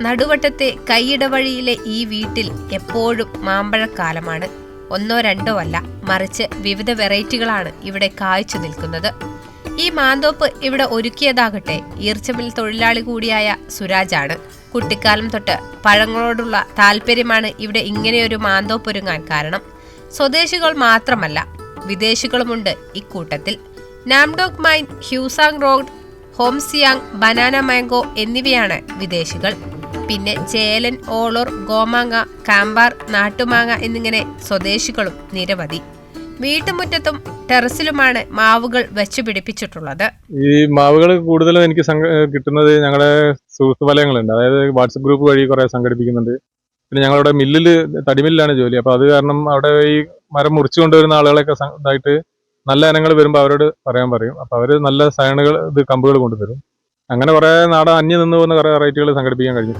നടുവട്ടത്തെ കൈയിട വഴിയിലെ ഈ വീട്ടിൽ എപ്പോഴും മാമ്പഴക്കാലമാണ്. ഒന്നോ രണ്ടോ അല്ല മറിച്ച് വിവിധ വെറൈറ്റികളാണ് ഇവിടെ കായ്ച്ചു നിൽക്കുന്നത്. ഈ മാന്തോപ്പ് ഇവിടെ ഒരുക്കിയതാകട്ടെ ഈർച്ചമിൽ തൊഴിലാളി കൂടിയായ സുരാജാണ്. കുട്ടിക്കാലം തൊട്ട് പഴങ്ങളോടുള്ള താല്പര്യമാണ് ഇവിടെ ഇങ്ങനെയൊരു മാന്തോപ്പൊരുങ്ങാൻ കാരണം. സ്വദേശികൾ മാത്രമല്ല വിദേശികളുമുണ്ട് ഇക്കൂട്ടത്തിൽ നാംഡോക് മൈൻ ഹ്യൂസാങ് റോഡ് ഹോംസിയാങ് ബനാന മാംഗോ എന്നിവയാണ് വിദേശികൾ. പിന്നെ ചേലൻ ഓളൂർ ഗോമാങ്ങ കാമ്പാർ നാട്ടുമാങ്ങ എന്നിങ്ങനെ സ്വദേശികളും നിരവധി. വീട്ടുമുറ്റത്തും ടെറസിലുമാണ് മാവുകൾ വെച്ചു പിടിപ്പിച്ചിട്ടുള്ളത്. ഈ മാവുകൾ കൂടുതലും എനിക്ക് കിട്ടുന്നത് ഞങ്ങളുടെ സുഹൃത്ത് വലയങ്ങളുണ്ട്. അതായത് വാട്സപ്പ് ഗ്രൂപ്പ് വഴി കുറെ സംഘടിപ്പിക്കുന്നുണ്ട്. പിന്നെ ഞങ്ങളുടെ മില്ലിൽ തടിമില്ലാണ് ജോലി. അപ്പൊ അത് കാരണം അവിടെ ഈ മരം മുറിച്ചു കൊണ്ടുവരുന്ന ആളുകളൊക്കെ ഇതായിട്ട് നല്ല ഇനങ്ങൾ വരുമ്പോൾ അവരോട് പറയാൻ പറയും. അപ്പൊ അവർ നല്ല സയണുകൾ ഇത് കമ്പുകൾ കൊണ്ടുതരും. അങ്ങനെ കുറേ നാടൻ അന്യം നിന്ന് പോകുന്ന കുറെ വെറൈറ്റികൾ സംഘടിപ്പിക്കാൻ കഴിഞ്ഞു.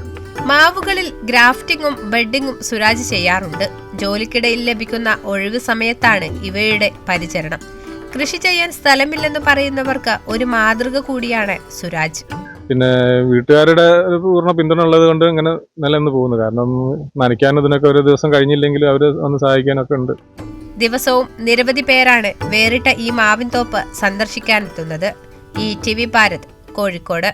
മാവുകളിൽ ഗ്രാഫ്റ്റിംഗും ബെഡിങ്ങും സുരാജ് ചെയ്യാറുണ്ട്. ജോലിക്കിടയിൽ ലഭിക്കുന്ന ഒഴിവ് സമയത്താണ് ഇവയുടെ പരിചരണം. കൃഷി ചെയ്യാൻ സ്ഥലമില്ലെന്ന് പറയുന്നവർക്ക് ഒരു മാതൃക കൂടിയാണ് സുരാജ്. പിന്നെ വീട്ടുകാരുടെ പൂർണ പിന്തുണ ഉള്ളത് കൊണ്ട് ഇങ്ങനെ നിലനിന്ന് പോകുന്നു. കാരണം നനയ്ക്കാനും ഇതിനൊക്കെ ഒരു ദിവസം കഴിഞ്ഞില്ലെങ്കിൽ അവർ ഒന്ന് സഹായിക്കാനൊക്കെ ഉണ്ട്. ദിവസവും നിരവധി പേരാണ് വേറിട്ട ഈ മാവിൻ തോപ്പ് സന്ദർശിക്കാനെത്തുന്നത്. ഈ ടി വി ഭാരത് കോഴിക്കോട്.